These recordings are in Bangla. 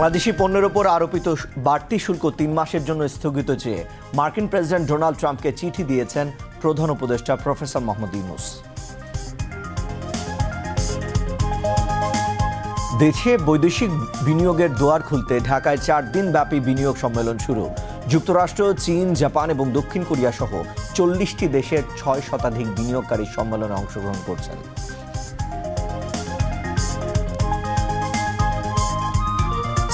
বাংলাদেশি পণ্যের ওপর আরোপিত বাড়তি শুল্ক তিন মাসের জন্য স্থগিত চেয়ে মার্কিন প্রেসিডেন্ট ডোনাল্ড ট্রাম্পকে চিঠি দিয়েছেন প্রধান উপদেষ্টা প্রফেসর মোহাম্মদ ইউনুস। দেশে বৈদেশিক বিনিয়োগের দুয়ার খুলতে ঢাকায় চার দিন ব্যাপী বিনিয়োগ সম্মেলন শুরু। যুক্তরাষ্ট্র, চীন, জাপান এবং দক্ষিণ কোরিয়া সহ চল্লিশটি দেশের ছয় শতাধিক বিনিয়োগকারী সম্মেলনে অংশগ্রহণ করছেন।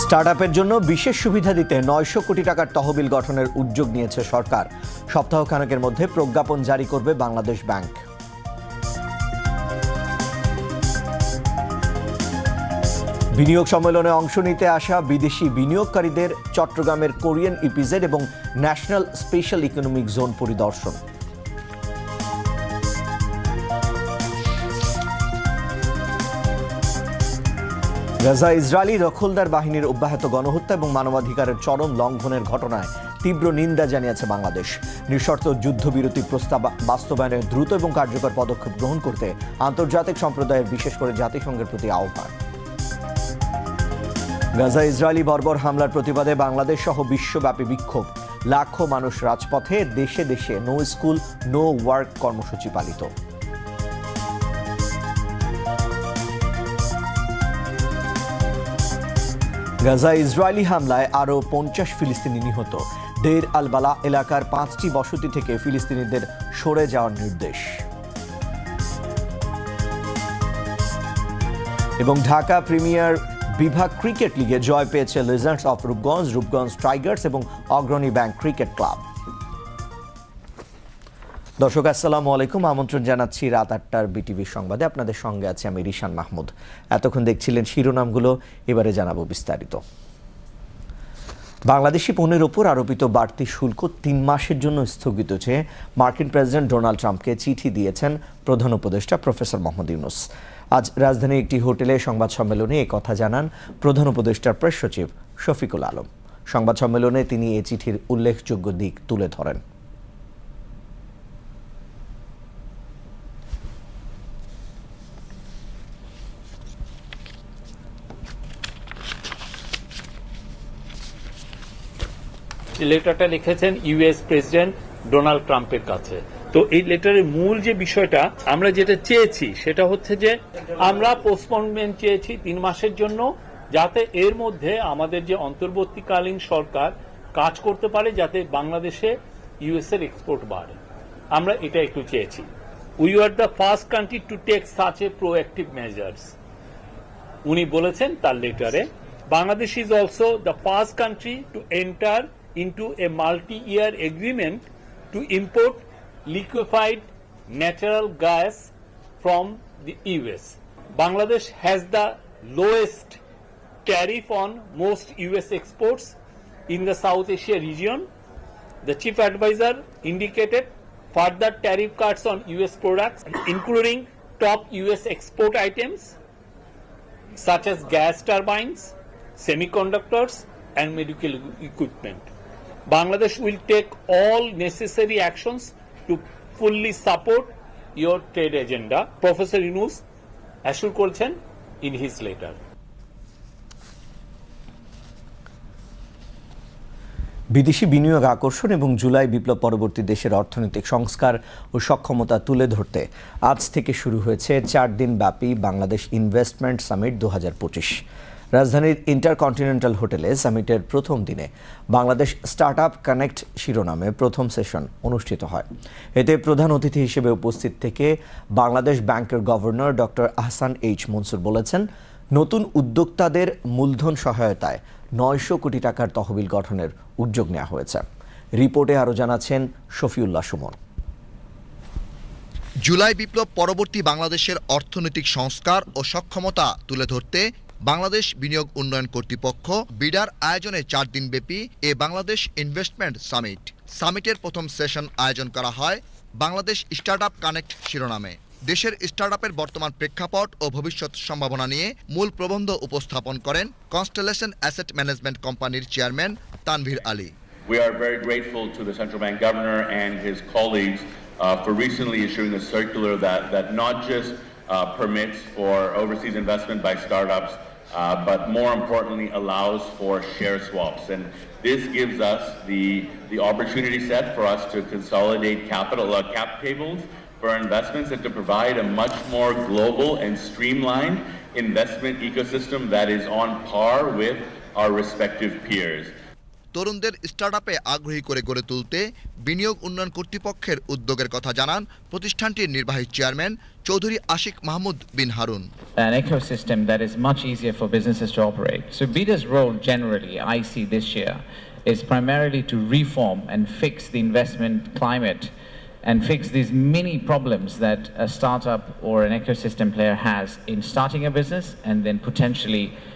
স্টার্টআপের জন্য বিশেষ সুবিধা দিতে নয়শো কোটি টাকার তহবিল গঠনের উদ্যোগ নিয়েছে সরকার। সপ্তাহখানেকের মধ্যে প্রজ্ঞাপন জারি করবে বাংলাদেশ ব্যাংক। বিনিয়োগ সম্মেলনে অংশ নিতে আসা বিদেশি বিনিয়োগকারীদের চট্টগ্রামের কোরিয়ান ইপিজেড এবং ন্যাশনাল স্পেশাল ইকোনমিক জোন পরিদর্শন। গাজা ইসরায়েলি দখলদার বাহিনীর অব্যাহত গণহত্যা এবং মানবাধিকারের চরম লঙ্ঘনের ঘটনায় তীব্র নিন্দা জানিয়েছে বাংলাদেশ। নিঃশর্ত যুদ্ধবিরতি প্রস্তাব বাস্তবায়নে দ্রুত এবং কার্যকর পদক্ষেপ গ্রহণ করতে আন্তর্জাতিক সম্প্রদায়ের বিশেষ করে জাতিসংঘের প্রতি আহ্বান। গাজা ইসরায়েলি বর্বর হামলার প্রতিবাদে বাংলাদেশ সহ বিশ্বব্যাপী বিক্ষোভ। লাখো মানুষ রাজপথে দেশে দেশে নো স্কুল, নো ওয়ার্ক কর্মসূচি পালিত। গাজা ইসরায়েলি হামলায় আরও পঞ্চাশ ফিলিস্তিনি নিহত। দের আলবালা এলাকার পাঁচটি বসতি থেকে ফিলিস্তিনিদের সরে যাওয়ার নির্দেশ। এবং ঢাকা প্রিমিয়ার বিভাগ ক্রিকেট লিগে জয় পেয়েছে legends of Rupganj Rupganj Tigers এবং অগ্রণী ব্যাংক ক্রিকেট ক্লাব। দর্শক, আসসালামু আলাইকুম। আমন্ত্রণ জানাচ্ছি রাত আটটার বিটিভি সংবাদে। আপনাদের সঙ্গে আছে আমি রিশান মাহমুদ। এতক্ষণ দেখছিলেন শিরোনামগুলো, এবারে জানাব বিস্তারিত। বাংলাদেশি পণ্যের ওপর আরোপিত বাড়তি শুল্ক তিন মাসের জন্য স্থগিত চেয়ে মার্কিন প্রেসিডেন্ট ডোনাল্ড ট্রাম্পকে চিঠি দিয়েছেন প্রধান উপদেষ্টা প্রফেসর মোহাম্মদ ইউনুস। আজ রাজধানীর একটি হোটেলে সংবাদ সম্মেলনে কথা জানান প্রধান উপদেষ্টার প্রেস সচিব শফিকুল আলম। সংবাদ সম্মেলনে তিনি এ চিঠির উল্লেখযোগ্য দিক তুলে ধরেন। লেটারটা লিখেছেন ইউএস প্রেসিডেন্ট ডোনাল্ড ট্রাম্পের কাছে। তো এই লেটারের মূল যে বিষয়টা, আমরা যেটা চেয়েছি সেটা হচ্ছে যে, আমরা পোস্টপনমেন্ট চেয়েছি তিন মাসের জন্য যাতে এর মধ্যে আমাদের যে অন্তর্বর্তীকালীন সরকার কাজ করতে পারে যাতে বাংলাদেশে ইউএস এর এক্সপোর্ট বাড়ে। আমরা এটা একটু চেয়েছি। We are the first country to take such a proactive measures উনি বলেছেন তার লেটারে Bangladesh is also the first country to enter into a multi-year agreement to import liquefied natural gas from the US. Bangladesh has the lowest tariff on most US exports in the South Asia region. The chief advisor indicated further tariff cuts on US products, including top US export items such as gas turbines, semiconductors, and medical equipment. Bangladesh will take all necessary actions to fully support your trade agenda. Professor Yunus assure করছেন in his letter. বিদেশি বিনিয়োগ আকর্ষণ এবং জুলাই বিপ্লব পরবর্তী দেশের অর্থনৈতিক সংস্কার ও সক্ষমতা তুলে ধরতে আজ থেকে শুরু হয়েছে চার দিন ব্যাপী বাংলাদেশ ইনভেস্টমেন্ট সামিট দু হাজার পঁচিশ রাজধানীর ইন্টারকন্টিনেন্টাল হোটেলে সামিটের প্রথম দিনে বাংলাদেশ স্টার্ট আপ কানেক্ট শিরোনামে প্রথম সেশন অনুষ্ঠিত হয়। এতে প্রধান অতিথি হিসেবে উপস্থিত থেকে বাংলাদেশ ব্যাংকের governor doctor Ahsan H Mansur বলেছেন, নতুন উদ্যোক্তাদের মূলধন সহায়তায় নয়শো কোটি টাকার তহবিল গঠনের উদ্যোগ নেওয়া হয়েছে। রিপোর্টে আরও জানাচ্ছেন শফিউল্লাহ সুমন। জুলাই বিপ্লব পরবর্তী বাংলাদেশের অর্থনৈতিক সংস্কার ও সক্ষমতা তুলে ধরতে বাংলাদেশ বিনিয়োগ উন্নয়ন কর্তৃপক্ষ বিডার আয়োজনে চার দিনব্যাপী এ বাংলাদেশ ইনভেস্টমেন্ট সামিট। সামিটের প্রথম সেশন আয়োজন করা হয় বাংলাদেশ স্টার্টআপ কানেক্ট শিরোনামে। দেশের স্টার্টআপের বর্তমান প্রেক্ষাপট ও ভবিষ্যৎ সম্ভাবনা নিয়ে মূল প্রবন্ধ উপস্থাপন করেন কনস্টেলেশন অ্যাসেট ম্যানেজমেন্ট কোম্পানির chairman Tanvir Ali. We are very grateful to the central bank governor and his colleagues uh, for recently issuing a circular that, that not just uh, permits for overseas investment by startups uh, but more importantly allows for share swaps. And this gives us the, the opportunity set for us to consolidate capital uh, cap tables for investments and to provide a much more global and streamlined investment ecosystem that is on par with our respective peers. তরুণদের স্টার্টআপে আগ্রহী করে গড়ে তুলতে বিনিয়োগ উন্নয়ন কর্তৃপক্ষের উদ্যোগের কথা জানান প্রতিষ্ঠানটির নির্বাহী chairman Chowdhury Ashik Mahmud Bin Harun an ecosystem that is much easier for businesses to operate. So BIDA's role generally, I see this year, is primarily to reform and fix the investment climate and fix these many problems that a startup or an ecosystem player has in starting a business and then potentially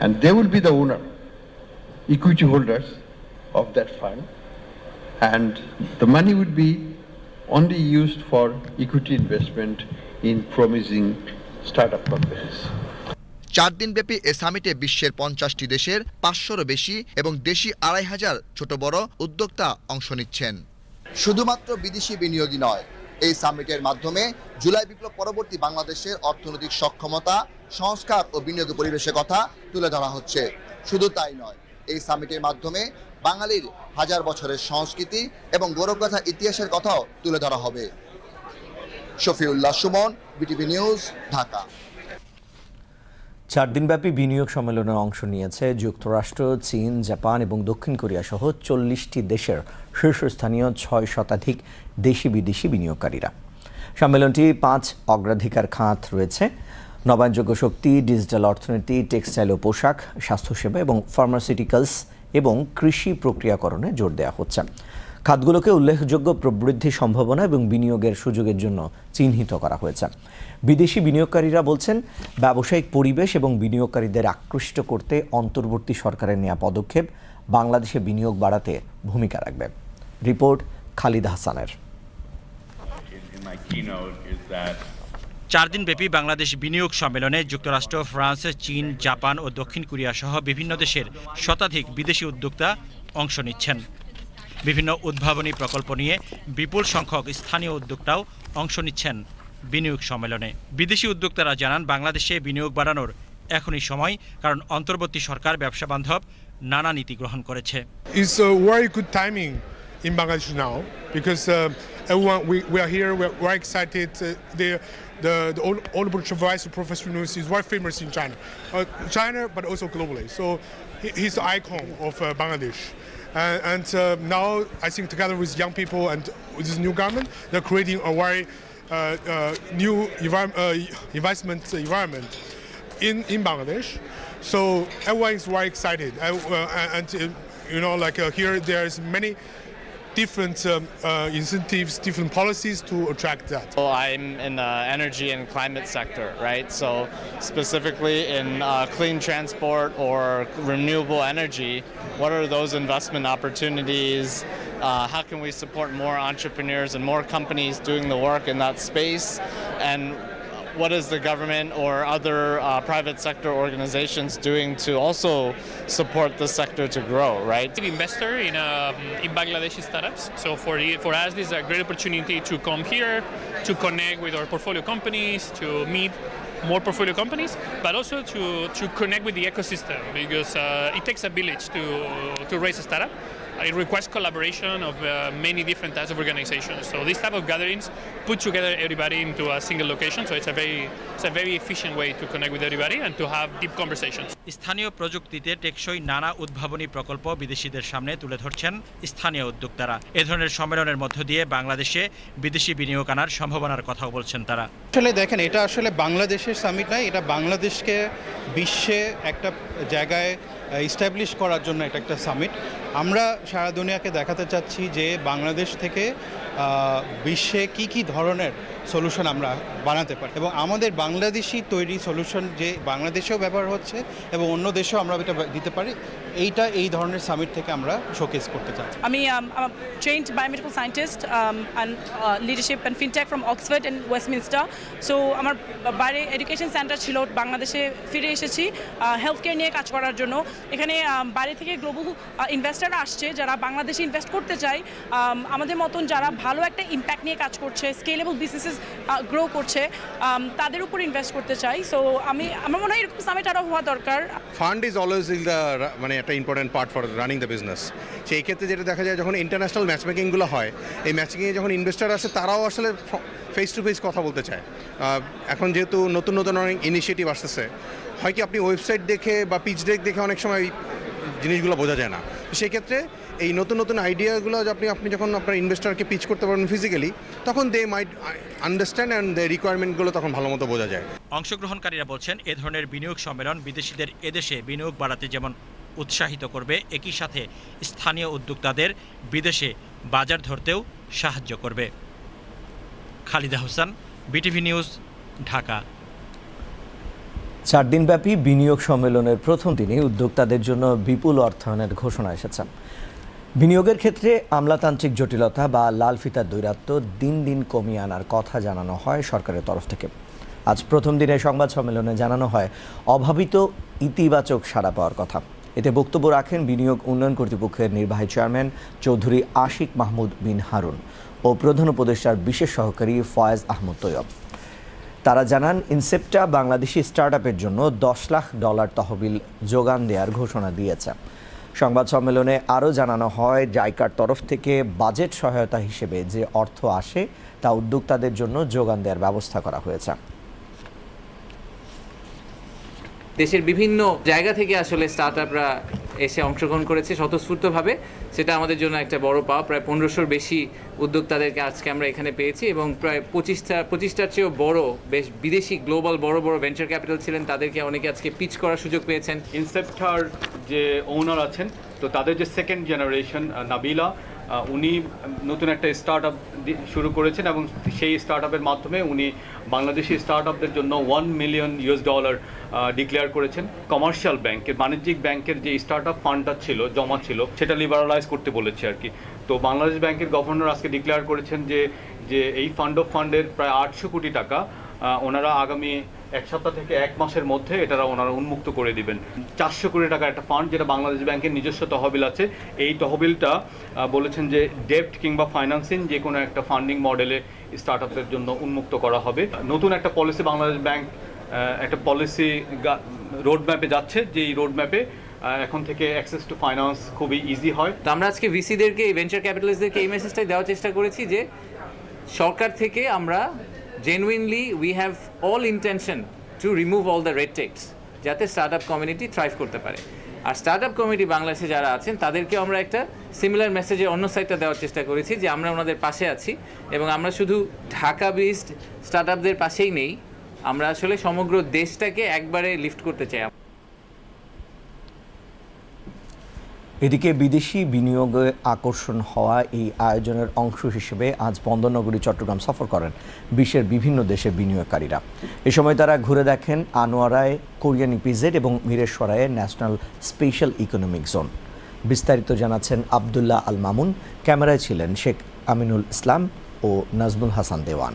And they will be the owner, equity holders of that fund. And the money would be only used for equity investment in promising startup companies. চার দিনব্যাপী এ সামিটে বিশ্বের পঞ্চাশটি দেশের পাঁচশোরও বেশি এবং দেশি আড়াই হাজার ছোট বড় উদ্যোক্তা অংশ নিচ্ছেন শুধুমাত্র বিদেশি বিনিয়োগই নয় এই সামিটের মাধ্যমে জুলাই বিপ্লব পরবর্তী বাংলাদেশের অর্থনৈতিক সক্ষমতা, সংস্কার ও বিনিয়োগ পরিবেশের কথা তুলে ধরা হচ্ছে। শুধু তাই নয়, এই সামিটের মাধ্যমে বাঙালির হাজার বছরের সংস্কৃতি এবং গৌরবগাথা ইতিহাসের কথাও তুলে ধরা হবে। Shafiullah Sumon, BTV news, Dhaka. চার দিনব্যাপী বিনিয়োগ সম্মেলনে অংশ নিয়েছে যুক্তরাষ্ট্র, চীন, জাপান এবং দক্ষিণ কোরিয়া সহ চল্লিশটি দেশের শীর্ষস্থানীয় ছয় শতাধিক দেশি বিদেশি বিনিয়োগকারীরা। সম্মেলনটি পাঁচ অগ্রাধিকার খাত রয়েছে। নবায়নযোগ্য শক্তি, ডিজিটাল অর্থনীতি, টেক্সটাইল ও পোশাক, স্বাস্থ্যসেবা এবং ফার্মাসিউটিক্যালস এবং কৃষি প্রক্রিয়াকরণে জোর দেওয়া হচ্ছে। খাতগুলোকে উল্লেখযোগ্য প্রবৃদ্ধি সম্ভাবনা এবং বিনিয়োগের সুযোগের জন্য চিহ্নিত করা হয়েছে। বিদেশি বিনিয়োগকারীরা বলছেন, ব্যবসায়িক পরিবেশ এবং বিনিয়োগকারীদের আকৃষ্ট করতে অন্তর্বর্তী সরকারের নেওয়া পদক্ষেপ বাংলাদেশে বিনিয়োগ বাড়াতে ভূমিকা রাখবে। রিপোর্ট খালিদ হাসানের। চার দিনব্যাপী বাংলাদেশ বিনিয়োগ সম্মেলনে যুক্তরাষ্ট্র, ফ্রান্স, চীন, জাপান ও দক্ষিণ কোরিয়া সহ বিভিন্ন দেশের শতাধিক বিদেশি উদ্যোক্তা অংশ নিচ্ছেন। বিভিন্ন উদ্ভাবনী প্রকল্প নিয়ে বিপুল সংখ্যক স্থানীয় উদ্যোক্তাও অংশ নিচ্ছেন বিনিয়োগ সম্মেলনে বিদেশি উদ্যোক্তারা জানান বাংলাদেশে বিনিয়োগ বাড়ানোর এখনই সময় কারণ অন্তর্বর্তী সরকার ব্যবসা বান্ধব নানা নীতি গ্রহণ করেছে It's a very good timing in Bangladesh now because uh, everyone we, we are here. We're, we're excited. Uh, the the the Hon- honorable Vice Professor Yunus is very famous in China, uh, China, but also globally. So he's the icon of uh, Bangladesh. And uh, now I think together with young people and this new government, they're creating a very uh, uh, new uh, investment environment in, in Bangladesh. So everyone is very excited. And you know, like here, there's many different um, uh, incentives, different policies to attract that. Well, I'm in the energy and climate sector, right? So specifically in uh, clean transport or renewable energy, what are those investment opportunities? Uh, how can we support more entrepreneurs and more companies doing the work in that space? And what is the government or other uh, private sector organizations doing to also support the sector to grow, right? investor in, um, in Bangladeshi startups. So for, for us, this is a great opportunity to come here, to connect with our portfolio companies, to meet more portfolio companies, but also to, to connect with the ecosystem because uh, it takes a village to, to raise a startup. It requires collaboration of uh, many different types of organizations. So this type of gatherings put together everybody into a single location. So it's a very, it's a very efficient way to connect with everybody and to have deep conversations. স্থানীয় প্রযুক্তিতে টেকসই নানা উদ্ভাবনী প্রকল্প বিদেশিদের সামনে তুলে ধরছেন স্থানীয় উদ্যোক্তারা এ ধরনের সম্মেলনের মধ্য দিয়ে বাংলাদেশে বিদেশি বিনিয়োগ আনার সম্ভাবনার কথাও বলছেন তারা আসলে দেখেন এটা আসলে বাংলাদেশের সামিট নয় এটা বাংলাদেশকে বিশ্বে একটা জায়গায় ইস্টাবলিশ করার জন্য এটা একটা সামিট আমরা সারা দুনিয়াকে দেখাতে চাচ্ছি যে বাংলাদেশ থেকে বিশ্বে কি কি ধরনের সলিউশন আমরা বানাতে পারি এবং আমাদের বাংলাদেশি তৈরি সলিউশন যে বাংলাদেশেও ব্যবহার হচ্ছে এবং অন্য দেশেও আমরা এটা দিতে পারি এইটা এই ধরনের সামিট থেকে আমরা শোকেস করতে চাচ্ছি আমি scientist um, and uh, leadership and fintech from Oxford and Westminster. So আমার বাইরে এডুকেশন সেন্টার ছিল বাংলাদেশে ফিরে এসেছি হেলথ কেয়ার নিয়ে কাজ করার জন্য এখানে বাইরে থেকে গ্লোবাল ইনভেস্টাররা আসছে, যারা বাংলাদেশে ইনভেস্ট করতে চায় আমাদের মতন যারা ভালো একটা ইম্প্যাক্ট নিয়ে কাজ করছে স্কেলেবল বিজনেসেস গ্রো করছে তাদের উপর ইনভেস্ট করতে চাই। সো আমি, আমার মনে হয় এরকম সামিট আরও হওয়া দরকার। Fund is always ill the মানে একটা important part for running the business সেই ক্ষেত্রে যেটা দেখা যায়, যখন ইন্টারন্যাশনাল ম্যাচ মেকিংগুলো হয়, এই ম্যাচিংয়ে যখন ইনভেস্টার আসে, তারাও আসলে ফেস টু ফেস কথা বলতে চায়। এখন যেহেতু নতুন নতুন অনেক ইনিশিয়েটিভ আসতেছে, হয় কি আপনি ওয়েবসাইট দেখে বা পিচ ডেক দেখে অনেক সময় জিনিসগুলো বোঝা যায় না। সেই ক্ষেত্রে এই নতুন নতুন আইডিয়াগুলো আপনি আপনি যখন আপনার ইনভেস্টারকে পিচ করতে পারবেন ফিজিক্যালি তখন they might understand and the রিকোয়ারমেন্টগুলো তখন ভালো মতো বোঝা যায়। অংশগ্রহণকারীরা বলছেন, এ ধরনের বিনিয়োগ সম্মেলন বিদেশিদের এদেশে বিনিয়োগ বাড়াতে যেমন উৎসাহিত করবে, একই সাথে স্থানীয় উদ্যোক্তাদের বিদেশে বাজার ধরতেও সাহায্য করবে। Khalida Hossain, BTV news, Dhaka. চার দিনব্যাপী বিনিয়োগ সম্মেলনের প্রথম দিনে উদ্যোক্তাদের জন্য বিপুল অর্থায়নের ঘোষণা এসেছে। বিনিয়োগের ক্ষেত্রে আমলাতান্ত্রিক জটিলতা বা লাল ফিতার দৈরাত্য দিন দিন কমিয়ে আনার কথা জানানো হয় সরকারের তরফ থেকে। আজ প্রথম দিনে সংবাদ সম্মেলনে জানানো হয়, অভাবিত ইতিবাচক সাড়া পাওয়ার কথা। এতে বক্তব্য রাখেন বিনিয়োগ উন্নয়ন কর্তৃপক্ষের নির্বাহী চেয়ারম্যান চৌধুরী আশিক মাহমুদ বিন হারুন ও প্রধান উপদেষ্টার বিশেষ সহকারী ফয়েজ আহমদ তৈয়ব। তারা জানান, ইনসেপ্টা বাংলাদেশি স্টার্টআপের জন্য দশ লাখ ডলার তহবিল যোগান দেওয়ার ঘোষণা দিয়েছে। সংবাদ সম্মেলনে আরও জানানো হয়, জাইকার তরফ থেকে বাজেট সহায়তা হিসেবে যে অর্থ আসে, তা উদ্যোক্তাদের জন্য যোগান দেওয়ার ব্যবস্থা করা হয়েছে। দেশের বিভিন্ন জায়গা থেকে আসলে স্টার্ট আপরা এসে অংশগ্রহণ করেছে স্বতঃস্ফূর্তভাবে। সেটা আমাদের জন্য একটা বড় পাওয়া। প্রায় পনেরোশোর বেশি উদ্যোক্তাদেরকে আজকে আমরা এখানে পেয়েছি এবং প্রায় পঁচিশটা, পঁচিশটার চেয়েও বড়, বেশ বিদেশি, গ্লোবাল বড় বড় ভেঞ্চার ক্যাপিটাল ছিলেন, তাদেরকে অনেকে আজকে পিচ করার সুযোগ পেয়েছেন। ইনসেপ্টার যে ওনার আছেন, তো তাদের যে সেকেন্ড জেনারেশন নাবিলা উনি নতুন একটা স্টার্ট আপ শুরু করেছেন এবং সেই স্টার্ট আপের মাধ্যমে উনি বাংলাদেশি স্টার্ট আপদের জন্য one million US dollar declare করেছেন। কমার্শিয়াল ব্যাংকের বাণিজ্যিক ব্যাংকের যে স্টার্ট আপ ফান্ডটা ছিল, জমা ছিল, সেটা লিবারালাইজ করতে বলেছে আর কি। তো বাংলাদেশ ব্যাংকের গভর্নর আজকে ডিক্লেয়ার করেছেন যে যে এই ফান্ড অফ ফান্ডের প্রায় আটশো কোটি টাকা ওনারা আগামী এক সপ্তাহ থেকে এক মাসের মধ্যে এটারা ওনারা উন্মুক্ত করে দিবেন। চারশো কোটি টাকার একটা ফান্ড যেটা বাংলাদেশ ব্যাংকের নিজস্ব তহবিল আছে। এই তহবিলটা বলেছেন যে ডেপ্ট কিংবা ফাইন্যান্সিং যে কোনো একটা ফান্ডিং মডেলে স্টার্ট আপের জন্য উন্মুক্ত করা হবে। নতুন একটা পলিসি বাংলাদেশ ব্যাংক একটা পলিসি রোড ম্যাপে যাচ্ছে যে এই রোড ম্যাপে এখন থেকে অ্যাক্সেস টু ফাইন্যান্স খুবই ইজি হয়। তো আমরা আজকে ভিসিদেরকে ভেঞ্চার ক্যাপিটালিস্টদেরকে এই মেসেজটাই দেওয়ার চেষ্টা করেছি যে সরকার থেকে আমরা genuinely we have all intention to remove all the red text যাতে স্টার্ট আপ কমিউনিটি থ্রাইভ করতে পারে। আর স্টার্ট আপ কমিউনিটি বাংলাদেশে যারা আছেন তাদেরকে আমরা একটা সিমিলার মেসেজে অন্য সাইডটা দেওয়ার চেষ্টা করেছি যে আমরা ওনাদের পাশে আছি এবং আমরা শুধু ঢাকা বেসড স্টার্ট আপদের পাশেই নেই, আমরা আসলে সমগ্র দেশটাকে একবারে লিফট করতে চাই। এদিকে বিদেশি বিনিয়োগে আকর্ষণ হওয়া এই আয়োজনের অংশ হিসেবে আজ বন্দরনগরী, চট্টগ্রাম সফর করেন বিশ্বের বিভিন্ন দেশের বিনিয়োগকারীরা। এ সময় তারা ঘুরে দেখেন আনোয়ারায় কোরিয়ান ইপিজেড এবং মিরেশ্বরায়ে ন্যাশনাল স্পেশাল ইকোনমিক জোন। বিস্তারিত জানাচ্ছেন আবদুল্লাহ আল মামুন। ক্যামেরায় ছিলেন শেখ আমিনুল ইসলাম ও নাজমুল হাসান দেওয়ান।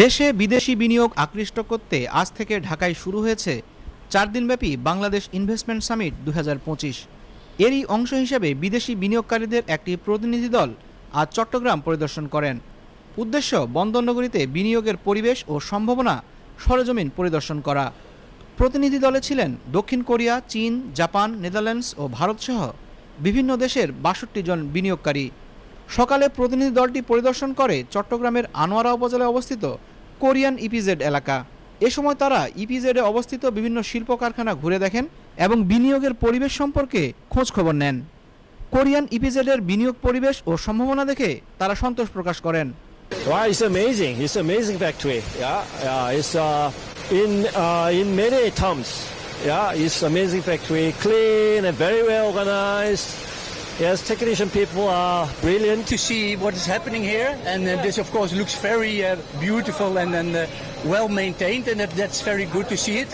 দেশে বিদেশি বিনিয়োগ আকৃষ্ট করতে আজ থেকে ঢাকায় শুরু হয়েছে চার দিনব্যাপী বাংলাদেশ ইনভেস্টমেন্ট সামিট দু হাজার পঁচিশ। এরই অংশ হিসেবে বিদেশি বিনিয়োগকারীদের একটি প্রতিনিধি দল আজ চট্টগ্রাম পরিদর্শন করেন। উদ্দেশ্য বন্দরনগরীতে বিনিয়োগের পরিবেশ ও সম্ভাবনা সরজমিন পরিদর্শন করা। প্রতিনিধি দলে ছিলেন দক্ষিণ কোরিয়া, চীন, জাপান, নেদারল্যান্ডস ও ভারতসহ বিভিন্ন দেশের বাষট্টি জন বিনিয়োগকারী। সকালে প্রতিনিধি দলটি পরিদর্শন করে চট্টগ্রামের আনোয়ারা উপজেলায় অবস্থিত কোরিয়ান ইপিজেড এলাকা। এ সময় তারা ইপিজেডে অবস্থিত বিভিন্ন শিল্প কারখানা ঘুরে দেখেন এবং বিনিয়োগের পরিবেশ সম্পর্কে খোঁজ খবর নেন কোরিয়ান ইপিজেডের বিনিয়োগ পরিবেশ ও সম্ভাবনা দেখে তারা সন্তোষ প্রকাশ করেন Wow, it's amazing. It's amazing factory. Yeah, yeah. It's uh, in uh, in many terms. Yeah, it's amazing factory, clean and very well organized. Yes, technician people are brilliant. to see what is happening here, and uh, this, of course, looks very uh, beautiful and, and uh, well maintained, and that, that's very good to see it,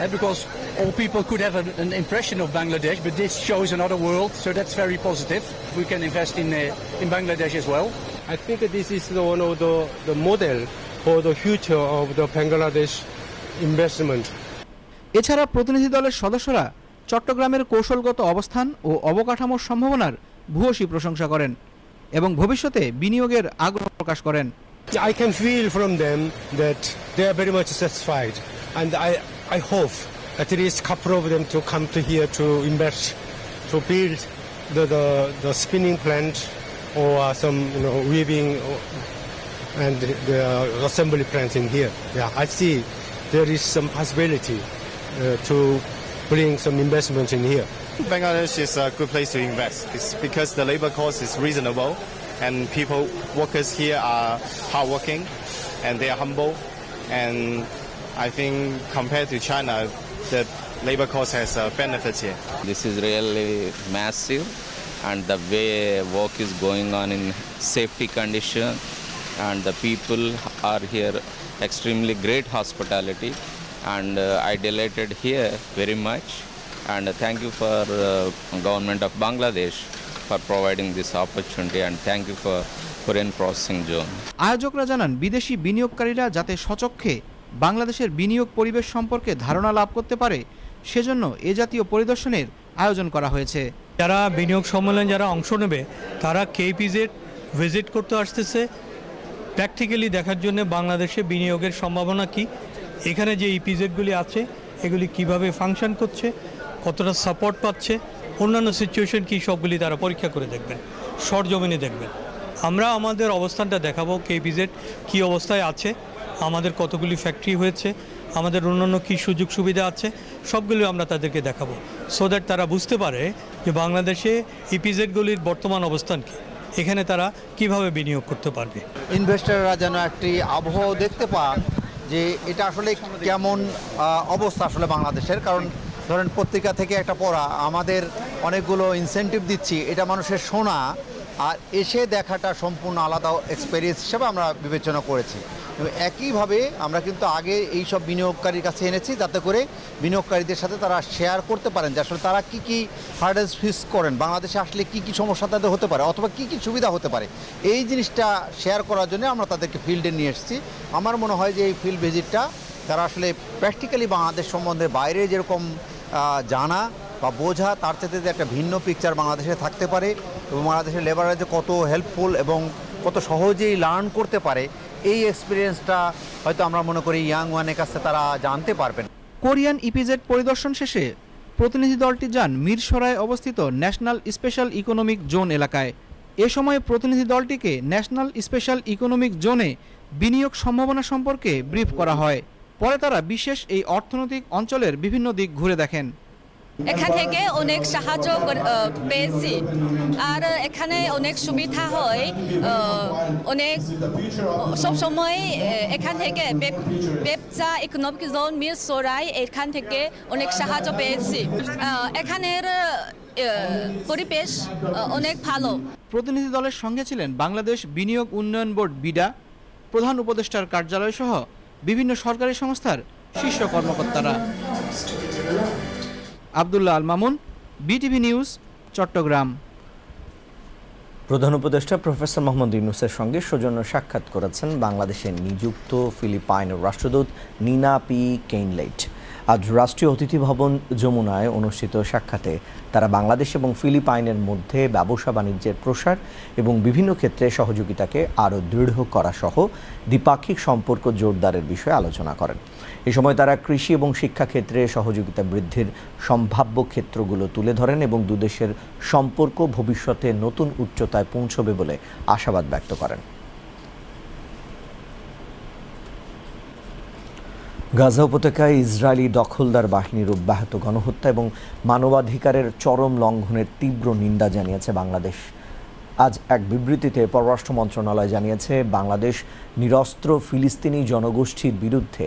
uh, because all people could have an, an impression of Bangladesh, but this shows another world, so that's very positive. We can invest in uh, in Bangladesh as well. I think this is the one of the, the model for the future of the Bangladesh investment. এছাড়া প্রতিনিধি দলের সদস্যরা চট্টগ্রামের কৌশলগত অবস্থান ও অবকাঠামোর সম্ভাবনার ভূয়সী প্রশংসা করেন এবং ভবিষ্যতে বিনিয়োগের আগ্রহ প্রকাশ করেন I can feel from them that they are very much satisfied, and I, I hope at least a couple of them to come to here to invest, to build the, the, the spinning plant or some you know weaving and the assembly plant in here. Yeah, I see there is some possibility uh, to bring some investment in here. Bangladesh is a good place to invest it's because the labor cost is reasonable and people, workers here are hardworking and they are humble. And I think compared to China, the labor cost has uh, benefits here. This is really massive and the way work is going on in safety condition and the people are here extremely great hospitality and uh, I delighted here very much and thank you for uh, government of Bangladesh for providing this opportunity and thank you for foreign processing zone. আয়োজকরা জানান বিদেশি বিনিয়োগকারীরা যাতে সচক্ষে বাংলাদেশের বিনিয়োগ পরিবেশ সম্পর্কে ধারণা লাভ করতে পারে সেজন্য এ জাতীয় পরিদর্শনের আয়োজন করা হয়েছে। যারা বিনিয়োগ সম্মেলনে যারা অংশ নেবে তারা কেপিজেড ভিজিট করতে আসতেছে। প্র্যাকটিক্যালি দেখার জন্য বাংলাদেশে বিনিয়োগের সম্ভাবনা কি? এখানে যে ইপিজেডগুলি আছে এগুলি কীভাবে ফাংশন করছে কতটা সাপোর্ট পাচ্ছে অন্যান্য সিচুয়েশন কী সবগুলি তারা পরীক্ষা করে দেখবেন, সরজমিনে দেখবেন। আমরা আমাদের অবস্থানটা দেখাবো কেপিজেড কী অবস্থায় আছে, আমাদের কতগুলি ফ্যাক্টরি হয়েছে, আমাদের অন্যান্য কী সুযোগ সুবিধা আছে, সবগুলো আমরা তাদেরকে দেখাবো। সো দ্যাট তারা বুঝতে পারে যে বাংলাদেশে ইপিজেডগুলির বর্তমান অবস্থান কী, এখানে তারা কীভাবে বিনিয়োগ করতে পারবে। ইনভেস্টাররা যেন একটি আবহাওয়া দেখতে পান যে এটা আসলে কেমন অবস্থা আসলে বাংলাদেশের। কারণ ধরেন পত্রিকা থেকে একটা পড়া, আমাদের অনেকগুলো ইনসেন্টিভ দিচ্ছি, এটা মানুষের শোনা, আর এসে দেখাটা সম্পূর্ণ আলাদা এক্সপেরিয়েন্স হিসেবে আমরা বিবেচনা করেছি। একইভাবে আমরা কিন্তু আগে এই সব বিনিয়োগকারীর কাছে এনেছি, যাতে করে বিনিয়োগকারীদের সাথে তারা শেয়ার করতে পারেন যে আসলে তারা কি কি হার্ডেলস ফেস করেন, বাংলাদেশে আসলে কি কি সমস্যা তাদের হতে পারে, অথবা কি কি সুবিধা হতে পারে। এই জিনিসটা শেয়ার করার জন্য আমরা তাদেরকে ফিল্ডে নিয়ে এসেছি। আমার মনে হয় যে এই ফিল্ড ভিজিটটা তারা আসলে প্র্যাকটিক্যালি বাংলাদেশ সম্বন্ধে বাইরে যেরকম জানা বা বোঝা তার চাইতে একটা ভিন্ন পিকচার বাংলাদেশে থাকতে পারে এবং বাংলাদেশের লেবাররা যে কত হেল্পফুল এবং কত সহজেই লার্ন করতে পারে, এই এক্সপিরিয়েন্সটা হয়তো আমরা মনে করি ইয়াং ওয়ানের কাছে তারা জানতে পারবেন। কোরিয়ান ইপিজেড পরিদর্শন শেষে প্রতিনিধি দলটি যান মিরসরায় অবস্থিত ন্যাশনাল স্পেশাল ইকোনমিক জোন এলাকায়। এ সময় প্রতিনিধি দলটিকে ন্যাশনাল স্পেশাল ইকোনমিক জোনে বিনিয়োগ সম্ভাবনা সম্পর্কে ব্রিফ করা হয়। পরে তারা বিশেষ এই অর্থনৈতিক অঞ্চলের বিভিন্ন দিক ঘুরে দেখেন। এখান থেকে অনেক সাহায্য পেয়েছি। আর এখানে অনেক সুবিধা হয় অনেক সব সময় এখান থেকে ব্যব- ব্যবসা ইকোনমিক জোন মিল সরাই এখান থেকে অনেক সাহায্য পেয়েছি। এখানের পরিবেশ অনেক ভালো। প্রতিনিধি দলের সঙ্গে ছিলেন বাংলাদেশ বিনিয়োগ উন্নয়ন বোর্ড বিডা প্রধান উপদেষ্টার কার্যালয় সহ বিভিন্ন সরকারি সংস্থার শীর্ষ কর্মকর্তারা। Abdullah Al Mamun, BTV news, Chattogram. প্রধান উপদেষ্টা প্রফেসর মোহাম্মদ ইউনুসের সঙ্গে সৌজন্য সাক্ষাৎ করেছেন বাংলাদেশের নিযুক্ত ফিলিপাইনের রাষ্ট্রদূত নিনা পি কেইনলেইট। আজ রাষ্ট্রীয় অতিথি ভবন যমুনায় অনুষ্ঠিত সাক্ষাতে তারা বাংলাদেশ এবং ফিলিপাইনের মধ্যে ব্যবসা বাণিজ্যের প্রসার এবং বিভিন্ন ক্ষেত্রে সহযোগিতাকে আরও দৃঢ় করা সহ দ্বিপাক্ষিক সম্পর্ক জোরদারের বিষয়ে আলোচনা করেন। এ সময় তারা কৃষি এবং শিক্ষা ক্ষেত্রে সহযোগিতা বৃদ্ধির সম্ভাব্য ক্ষেত্রগুলো তুলে ধরেন এবং দুদেশের সম্পর্ক ভবিষ্যতে নতুন উচ্চতায় পৌঁছবে বলে আশাবাদ ব্যক্ত করেন। গাজা উপত্যকায় ইসরায়েলি দখলদার বাহিনীর অব্যাহত গণহত্যা এবং মানবাধিকারের চরম লঙ্ঘনের তীব্র নিন্দা জানিয়েছে বাংলাদেশ। আজ এক বিবৃতিতে পররাষ্ট্র মন্ত্রণালয় জানিয়েছে, বাংলাদেশ নিরস্ত্র ফিলিস্তিনি জনগোষ্ঠীর বিরুদ্ধে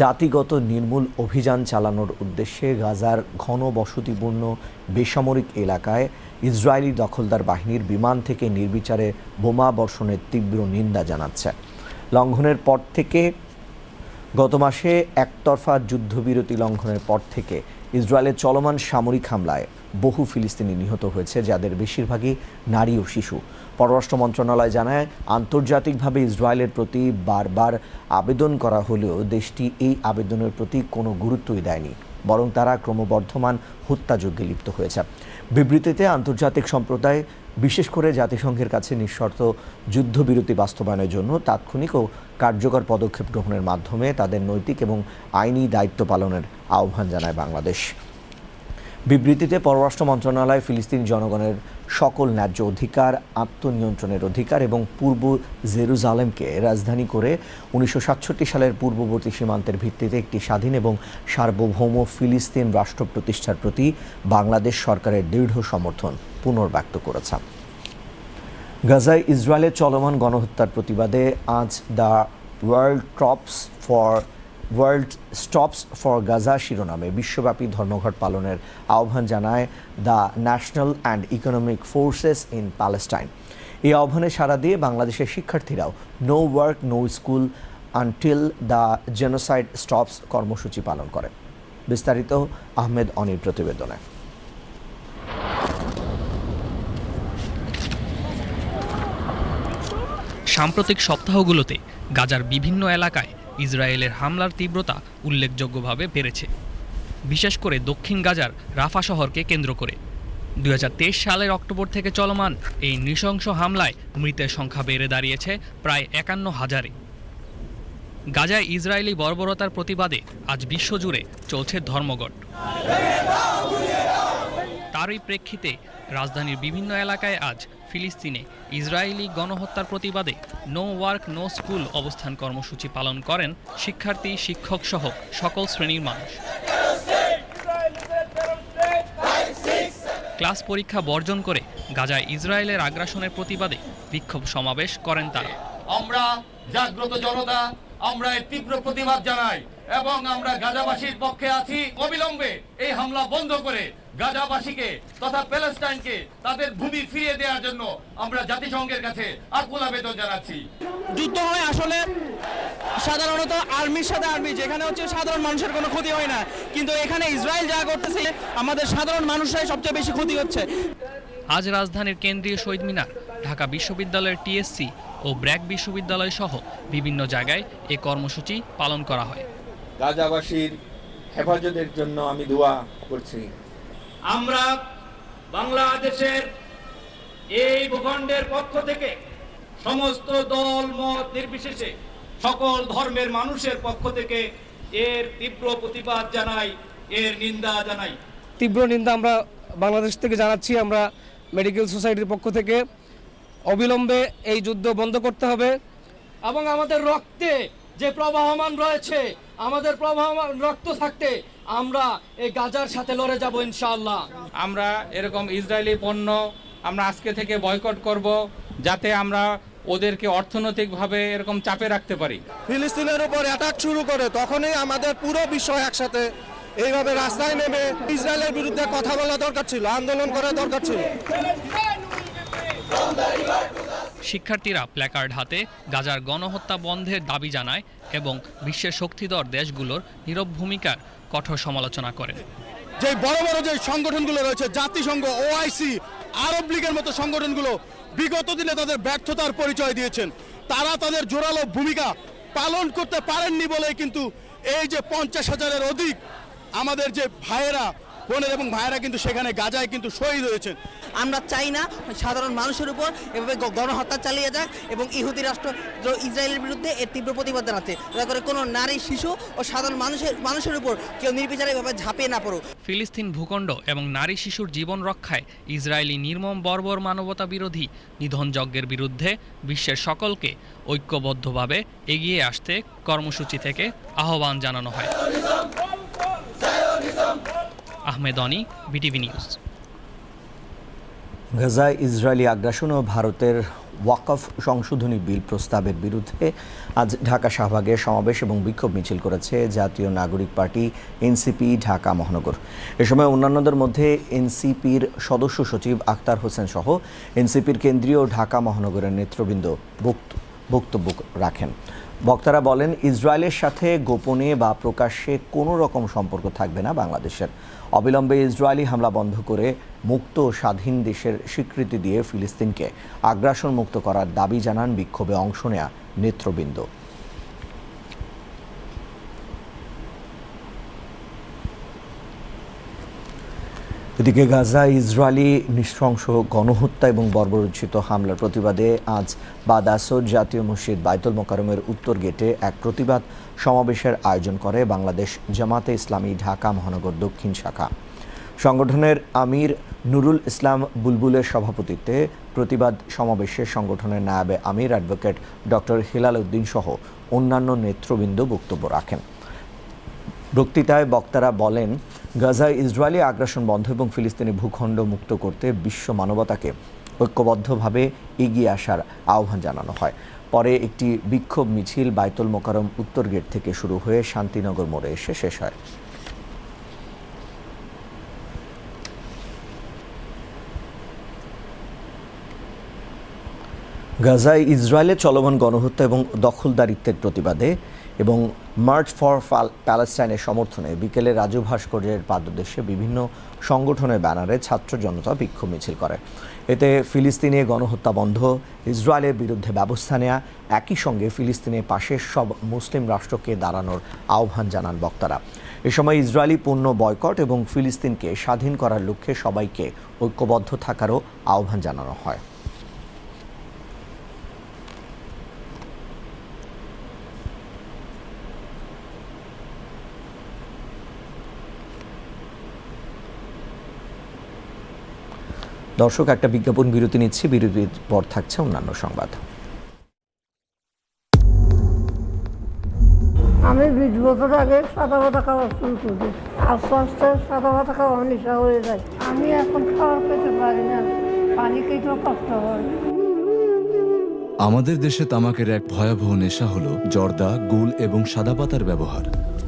জাতিগত নির্মূল অভিযান চালানোর উদ্দেশ্যে গাজার ঘন বসতিপূর্ণ বেসামরিক এলাকায় ইসরায়েলি দখলদার বাহিনীর বিমান থেকে নির্বিচারে বোমা বর্ষণের তীব্র নিন্দা জানাচ্ছে। লঙ্ঘনের পর থেকে গত মাসে একতরফা যুদ্ধবিরতি লঙ্ঘনের পর থেকে ইসরায়েলের চলমান সামরিক হামলায় বহু ফিলিস্তিনি নিহত হয়েছে, যাদের বেশিরভাগই নারী ও শিশু। পররাষ্ট্র মন্ত্রণালয় জানায়, আন্তর্জাতিকভাবে ইসরায়েলের প্রতি বারবার আবেদন করা হলেও দেশটি এই আবেদনের প্রতি কোনো গুরুত্বই দেয়নি, বরং তারা ক্রমবর্ধমান হত্যাযজ্ঞে লিপ্ত হয়েছে। বিবৃতিতে আন্তর্জাতিক সম্প্রদায়, বিশেষ করে জাতিসংঘের কাছে নিঃশর্ত যুদ্ধবিরতি বাস্তবায়নের জন্য তাৎক্ষণিক ও কার্যকর পদক্ষেপ গ্রহণের মাধ্যমে তাদের নৈতিক এবং আইনি দায়িত্ব পালনের আহ্বান জানায় বাংলাদেশ। বিবৃতিতে পররাষ্ট্র মন্ত্রণালয় ফিলিস্তিন জনগণের সকল ন্যায্য অধিকার, আত্মনিয়ন্ত্রণের অধিকার এবং পূর্ব জেরুজালেমকে রাজধানী করে উনিশশো সাতষট্টি সালের পূর্ববর্তী সীমান্তের ভিত্তিতে একটি স্বাধীন এবং সার্বভৌম ফিলিস্তিন রাষ্ট্র প্রতিষ্ঠার প্রতি বাংলাদেশ সরকারের দৃঢ় সমর্থন পুনর্ব্যক্ত করেছে। গাজায় ইসরায়েলের চলমান গণহত্যার প্রতিবাদে আজ the world stops for world stops for Gaza শিরোনামে বিশ্বব্যাপী ধর্মঘট পালনের আহ্বান জানায় the national and economic forces in Palestine এই আহ্বানে সাড়া দিয়ে বাংলাদেশের শিক্ষার্থীরাও no work no school until the genocide stops কর্মসূচি পালন করে। বিস্তারিত আহমেদ অনির প্রতিবেদনে। সাম্প্রতিক সপ্তাহগুলোতে গাজার বিভিন্ন এলাকায় ইসরায়েলের হামলার তীব্রতা উল্লেখযোগ্যভাবে বেড়েছে, বিশেষ করে দক্ষিণ গাজার রাফা শহরকে কেন্দ্র করে। দু হাজার তেইশ সালের অক্টোবর থেকে চলমান এই নৃশংস হামলায় মৃতের সংখ্যা বেড়ে দাঁড়িয়েছে প্রায় একান্ন হাজারে। গাজায় ইসরায়েলি বর্বরতার প্রতিবাদে আজ বিশ্বজুড়ে চলছে ধর্মঘট। তারই প্রেক্ষিতে রাজধানীর বিভিন্ন এলাকায় আজ ফিলিস্তিনে ইসরায়েলি গণহত্যার প্রতিবাদে নো ওয়ার্ক, নো স্কুল অবস্থান কর্মসূচি পালন করেন শিক্ষার্থী, শিক্ষক সহ সকল শ্রেণির মানুষ। ক্লাস পরীক্ষা বর্জন করে গাজায় ইসরায়েলের আগ্রাসনের প্রতিবাদে বিক্ষোভ সমাবেশ করেন তারা। আমরা জাগ্রত জনতা, আমরা এর তীব্র প্রতিবাদ জানাই এবং আমরা গাজাবাসীর পক্ষে আছি। অবিলম্বে এই হামলা বন্ধ করে গাজাবাসীকে তথা প্যালেস্টাইনকে তাদের ভূমি ফিরিয়ে দেওয়ার জন্য আমরা জাতিসংঘের কাছে আকুল আবেদন জানাচ্ছি। যুদ্ধ হয় আসলে সাধারণত আর্মির সাথে আর্মি যেখানে হচ্ছে সাধারণ মানুষের কোনো ক্ষতি হয় না। কিন্তু এখানে ইসরায়েল যা করতেছে আমাদের সাধারণ মানুষরাই সবচেয়ে বেশি ক্ষতি হচ্ছে। আজ রাজধানীর কেন্দ্রীয় শহীদ মিনার ঢাকা বিশ্ববিদ্যালয়ের টিএসসি ও ব্র্যাক বিশ্ববিদ্যালয় সহ বিভিন্ন জায়গায় এ কর্মসূচি পালন করা হয়। গাজাবাসীর হেফাজতের জন্য আমি দোয়া করছি। আমরা বাংলাদেশের এই ভূখণ্ডের পক্ষ থেকে সমস্ত দল, মত নির্বিশেষে সকল ধর্মের মানুষের পক্ষ থেকে এর তীব্র প্রতিবাদ জানাই, এর নিন্দা জানাই। তীব্র নিন্দা আমরা বাংলাদেশ থেকে জানাচ্ছি। আমরা মেডিকেল সোসাইটির পক্ষ থেকে অবিলম্বে এই যুদ্ধ বন্ধ করতে হবে এবং আমাদের রক্তে যে প্রবাহমান রয়েছে আমাদের প্রবাহমান রক্ত থাকতে আমরা এই গাজার সাথে লড়ে যাব ইনশাআল্লাহ। আমরা এরকম ইসরায়েলি পণ্য আমরা আজকে থেকে বয়কট করব যাতে আমরা ওদেরকে অর্থনৈতিকভাবে এরকম চাপে রাখতে পারি। ফিলিস্তিনের উপর অ্যাটাক শুরু করে তখনই আমাদের পুরো বিশ্ব একসাথে এইভাবে রাস্তায় নেমে ইসরায়েলের বিরুদ্ধে কথা বলা দরকার ছিল আন্দোলন করা দরকার ছিল। শিক্ষার্থীরা প্ল্যাকার্ড হাতে গাজার গণহত্যা বন্ধের দাবি জানায় এবং বিশ্বের শক্তিধর দেশগুলোর নীরব ভূমিকার কঠোর সমালোচনা করেন যে বড় বড় যে সংগঠনগুলো রয়েছে, জাতিসংঘ ওআইসি আরব লীগের মতো সংগঠনগুলো বিগত দিনে তাদের ব্যর্থতার পরিচয় দিয়েছেন। তারা তাদের জোরালো ভূমিকা পালন করতে পারেননি বলেই কিন্তু এই যে পঞ্চাশ হাজারের অধিক আমাদের যে ভাইয়েরা বোনের এবং ভাইয়েরা কিন্তু সেখানে গাজায় কিন্তু শহীদ হয়েছেন। আমরা চাই না সাধারণ মানুষের উপর এভাবে গণহত্যা চালিয়ে যাক এবং ইহুদি রাষ্ট্র ইসরায়েলের বিরুদ্ধে এর তীব্র প্রতিবাদ জানাচ্ছে দয়া করে কোনো নারী শিশু ও সাধারণ মানুষের মানুষের উপর কেউ নির্বিচারে এভাবে ঝাঁপিয়ে না পড়ুক। ফিলিস্তিন ভূখণ্ড এবং নারী শিশুর জীবন রক্ষায় ইসরায়েলি নির্মম বর্বর মানবতা বিরোধী নিধন যজ্ঞের বিরুদ্ধে বিশ্বের সকলকে ঐক্যবদ্ধভাবে এগিয়ে আসতে কর্মসূচি থেকে আহ্বান জানানো হয়। Ahmed Oni BTV news. গাজায় ইসরায়েলি আগ্রাসন ও ভারতের ওয়াকফ সংশোধনী বিল প্রস্তাবের বিরুদ্ধে আজ ঢাকা শাহবাগে সমাবেশ এবং বিক্ষোভ মিছিল করেছে জাতীয় নাগরিক পার্টি এনসিপি ঢাকা মহানগর। এ সময় অন্যান্যদের মধ্যে এনসিপির সদস্য সচিব আখতার হোসেন সহ এনসিপির কেন্দ্রীয় ঢাকা মহানগরের নেতৃবৃন্দ বক্তব্য রাখেন। বক্তারা বলেন, ইসরায়েলের সাথে গোপনে বা প্রকাশ্যে কোনো রকম সম্পর্ক থাকবে না বাংলাদেশের। অবিলম্বে ইসরায়েলি হামলা বন্ধ করে মুক্ত স্বাধীন দেশের স্বীকৃতি দিয়ে ফিলিস্তিনকে আগ্রাসন মুক্ত করার দাবি জানান বিক্ষোভে অংশ নেয়া নেতৃবৃন্দ। এদিকে গাজায় ইসরায়েলি নৃশংস গণহত্যা এবং বর্বরোচিত হামলার প্রতিবাদে আজ বাদাসর জাতীয় মসজিদ বাইতুল মোকারমের উত্তর গেটে এক প্রতিবাদ সমাবেশের আয়োজন করে বাংলাদেশ জামাতে ইসলামী ঢাকা মহানগর দক্ষিণ শাখা। সংগঠনের আমির নুরুল ইসলাম বুলবুলের সভাপতিত্বে প্রতিবাদ সমাবেশে সংগঠনের নায়াবে আমির অ্যাডভোকেট ডক্টর হিলাল উদ্দিন সহ অন্যান্য নেতৃবৃন্দ বক্তব্য রাখেন। বক্তৃতায় বক্তারা বলেন গাজায় ইসরায়েলি আগ্রাসন বন্ধ এবং ফিলিস্তিনি ভূখণ্ড মুক্ত করতে বিশ্ব মানবতাকে ঐক্যবদ্ধভাবে এগিয়ে আসার আহ্বান জানানো হয়। পরে একটি বিক্ষোভ মিছিল বাইতুল মোকারম উত্তর গেট থেকে শুরু হয়ে শান্তিনগর মোড়ে এসে শেষ হয়। গাজায় ইসরায়েলের চলমান গণহত্যা এবং দখলদারিত্বের প্রতিবাদে এবং মার্চ ফর প্যালেস্টাইনের সমর্থনে বিকেলে রাজু ভাস্কর্যের পাদদেশে বিভিন্ন সংগঠনের ব্যানারে ছাত্র জনতা বিক্ষোভ মিছিল করে। এতে ফিলিস্তিনে গণহত্যা বন্ধ, ইসরায়েলের বিরুদ্ধে ব্যবস্থা নেয়া, একই সঙ্গে ফিলিস্তিনের পাশের সব মুসলিম রাষ্ট্রকে দাঁড়ানোর আহ্বান জানান বক্তারা। এ সময় ইসরায়েলি পণ্য বয়কট এবং ফিলিস্তিনকে স্বাধীন করার লক্ষ্যে সবাইকে ঐক্যবদ্ধ থাকারও আহ্বান জানানো হয়। দর্শক একটা বিজ্ঞাপন বিরতি নিচ্ছি। বিরতির পর থাকছে অন্যান্য সংবাদ। আমি বিশ বছর আগে সাদা ভাতা খাওয়া শুরু করি আস্তে আস্তে সাদা ভাতা খাওয়া নেশা হয়ে যায়। আমি এখন খাওয়ার পেতে পারি না। পানি খেতেও কষ্ট হয়। আমাদের দেশে তামাকের এক ভয়াবহ নেশা হলো জর্দা গুল এবং সাদা পাতার ব্যবহার।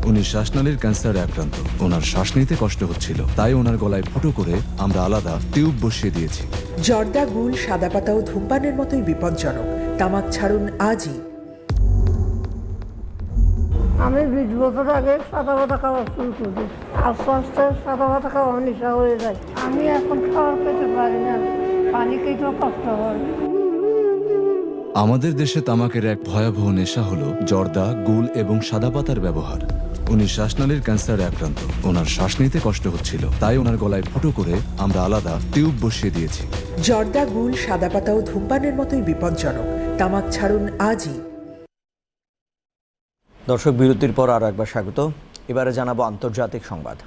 উনি শ্বাসনালীর ক্যান্সারে আক্রান্ত। ওনার শ্বাস নিতে কষ্ট হচ্ছিল। তাই ওনার গলায় ফুটো করে আমরা আলাদা টিউব বসিয়ে দিয়েছি। জর্দা গুল সাদা পাতা ও ধূমপানের মতোই বিপজ্জনক। তামাক ছাড়ুন আজই। আমি বিশ বছর আগে সাদা ভাতা খাওয়া শুরু করি আস্তে আস্তে সাদা ভাতা খাওয়া নেশা হয়ে যায়। আমি এখন খাওয়ার খেতে পারি না। পানি খেতেও কষ্ট হয়। আমাদের দেশে তামাকের এক ভয়াবহ নেশা হলো জর্দা গুল এবং সাদা পাতার ব্যবহার। উনি শ্বাসনালীর ক্যান্সারে আক্রান্ত। ওনার শ্বাস নিতে কষ্ট হচ্ছিল। তাই ওনার গলায় ফুটো করে আমরা আলাদা টিউব বসিয়ে দিয়েছি। জর্দা গুল সাদা পাতা ও ধূমপানের মতোই বিপজ্জনক। তামাক ছাড়ুন আজই। দর্শক বিরতির পর আর একবার স্বাগত। এবারে জানাব আন্তর্জাতিক সংবাদ।